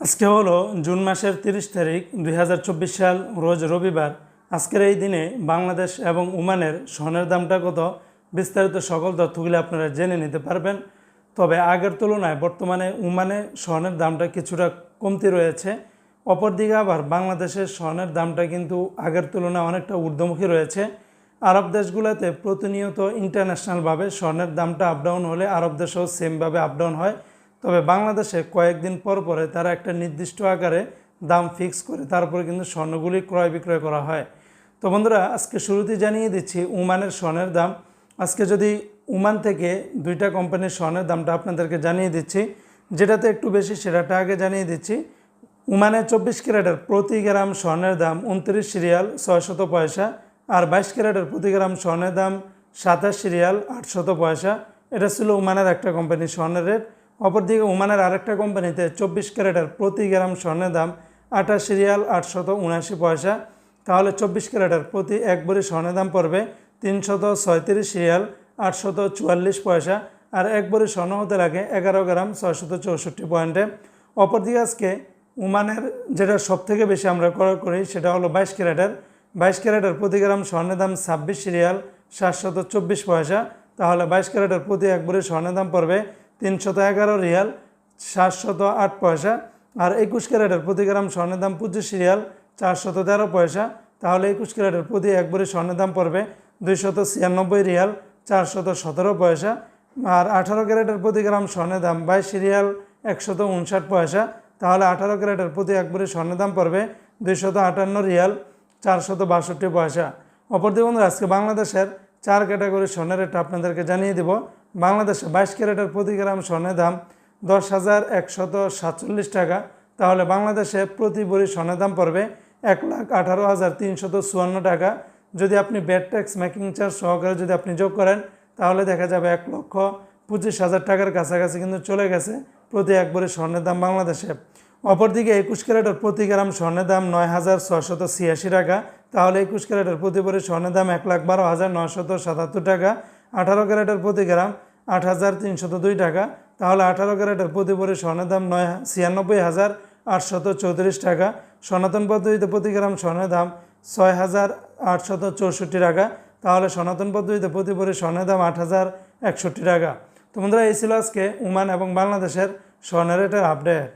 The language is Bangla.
আজকে হলো জুন মাসের তিরিশ তারিখ, দুই হাজার চব্বিশ সাল, রোজ রবিবার। আজকের এই দিনে বাংলাদেশ এবং ওমানের স্বর্ণের দামটা কত? বিস্তারিত সকল তথ্যগুলি আপনারা জেনে নিতে পারবেন। তবে আগের তুলনায় বর্তমানে ওমানে স্বর্ণের দামটা কিছুটা কমতি রয়েছে। অপরদিকে আবার বাংলাদেশের স্বর্ণের দামটা কিন্তু আগের তুলনায় অনেকটা ঊর্ধ্বমুখী রয়েছে। আরব দেশগুলোতে প্রতিনিয়ত ইন্টারন্যাশনালভাবে স্বর্ণের দামটা আপডাউন হলে আরব দেশেও সেমভাবে আপডাউন হয়। তবে বাংলাদেশে কয়েকদিন পর পরে তারা একটা নির্দিষ্ট আকারে দাম ফিক্স করে তারপরে কিন্তু স্বর্ণগুলি ক্রয় বিক্রয় করা হয়। তো বন্ধুরা, আজকে শুরুতেই জানিয়ে দিচ্ছি উমানের স্বর্ণের দাম। আজকে যদি উমান থেকে দুইটা কোম্পানির স্বর্ণের দামটা আপনাদেরকে জানিয়ে দিচ্ছি, যেটাতে একটু বেশি সেটাটা আগে জানিয়ে দিচ্ছি। উমানের চব্বিশ ক্যারেটের প্রতি গ্রাম স্বর্ণের দাম উনত্রিশ সিরিয়াল ছয়শত পয়সা আর বাইশ ক্যারেটের প্রতি গ্রাম স্বর্ণের দাম সাতাশ সিরিয়াল আটশত পয়সা। এটা ছিল উমানের একটা কোম্পানির স্বর্ণের রেট। অপরদিকে ওমানের আরেকটা কোম্পানিতে চব্বিশ ক্যারেটের প্রতি গ্রাম স্বর্ণের দাম আঠাশ সিরিয়াল আটশত উনআশি পয়সা। তাহলে চব্বিশ ক্যারেটের প্রতি এক ভরি স্বর্ণের দাম পড়বে তিনশত ছয়ত্রিশ সিরিয়াল আটশত চুয়াল্লিশ পয়সা আর এক ভরি স্বর্ণ হতে লাগে এগারো গ্রাম ছয়শত চৌষট্টি পয়েন্টে। অপরদিকে আজকে ওমানের যেটা সব থেকে বেশি আমরা ক্রয় করি সেটা হলো বাইশ ক্যারেটের। বাইশ ক্যারেটের প্রতি গ্রাম স্বর্ণের দাম ছাব্বিশ সিরিয়াল সাতশত চব্বিশ পয়সা। তাহলে বাইশ ক্যারেটের প্রতি এক ভরি স্বর্ণের দাম পড়বে তিনশত এগারো রিয়াল, সাতশত আট পয়সা। আর একুশ ক্যারেটের প্রতি গ্রাম স্বর্ণের দাম পঁচিশ সিরিয়াল চারশত তেরো পয়সা। তাহলে একুশ ক্যারেটের প্রতি এক ভরি স্বর্ণের দাম পড়বে দুইশত ছিয়ানব্বই রিয়াল, চারশত সতেরো পয়সা। আর আঠারো ক্যারেটের প্রতি গ্রাম স্বর্ণের দাম বাইশ সিরিয়াল একশত উনষাট পয়সা। তাহলে আঠারো ক্যারেটের প্রতি এক ভরি স্বর্ণের দাম পড়বে দুইশত আটান্ন রিয়াল, চারশত বাষট্টি পয়সা। অপরদিকে বন্ধুরা, আজকে বাংলাদেশের চার ক্যাটাগরি স্বর্ণের রেটটা আপনাদেরকে জানিয়ে দিব। বাংলাদেশে বাইশ ক্যারেটের প্রতি গ্রাম স্বর্ণের দাম দশ হাজার একশত সাতচল্লিশ টাকা। তাহলে বাংলাদেশে প্রতি ভরি স্বর্ণের দাম পড়বে এক লাখ আঠারো হাজার তিনশত চুয়ান্ন টাকা। যদি আপনি ব্যাট ট্যাক্স মেকিং চার্জ সহকারে যদি আপনি যোগ করেন, তাহলে দেখা যাবে এক লক্ষ পঁচিশ হাজার টাকার কাছাকাছি কিন্তু চলে গেছে প্রতি এক ভরি স্বর্ণের দাম বাংলাদেশে। অপরদিকে একুশ ক্যারেটের প্রতি গ্রাম স্বর্ণের দাম নয় হাজার ছশত ছিয়াশি টাকা। তাহলে একুশ ক্যারেটের প্রতি ভরি স্বর্ণের দাম এক লাখ বারো হাজার নয়শত সাতাত্তর টাকা। আঠারো ক্যারেটের প্রতি গ্রাম আট হাজার তিনশত দুই টাকা। তাহলে আঠারো ক্যারেটের প্রতি ভরি স্বর্ণের দাম নয় ছিয়ানব্বই হাজার আটশত চৌত্রিশ টাকা। সনাতন পদ্ধতিতে প্রতি গ্রাম স্বর্ণের দাম ছয় হাজার আটশত চৌষট্টি টাকা। তাহলে সনাতন পদ্ধতিতে প্রতি ভরি স্বর্ণের দাম আট হাজার একষট্টি টাকা। তো বন্ধুরা, এই ছিল আজকে ওমান এবং বাংলাদেশের স্বর্ণের রেটের আপডেট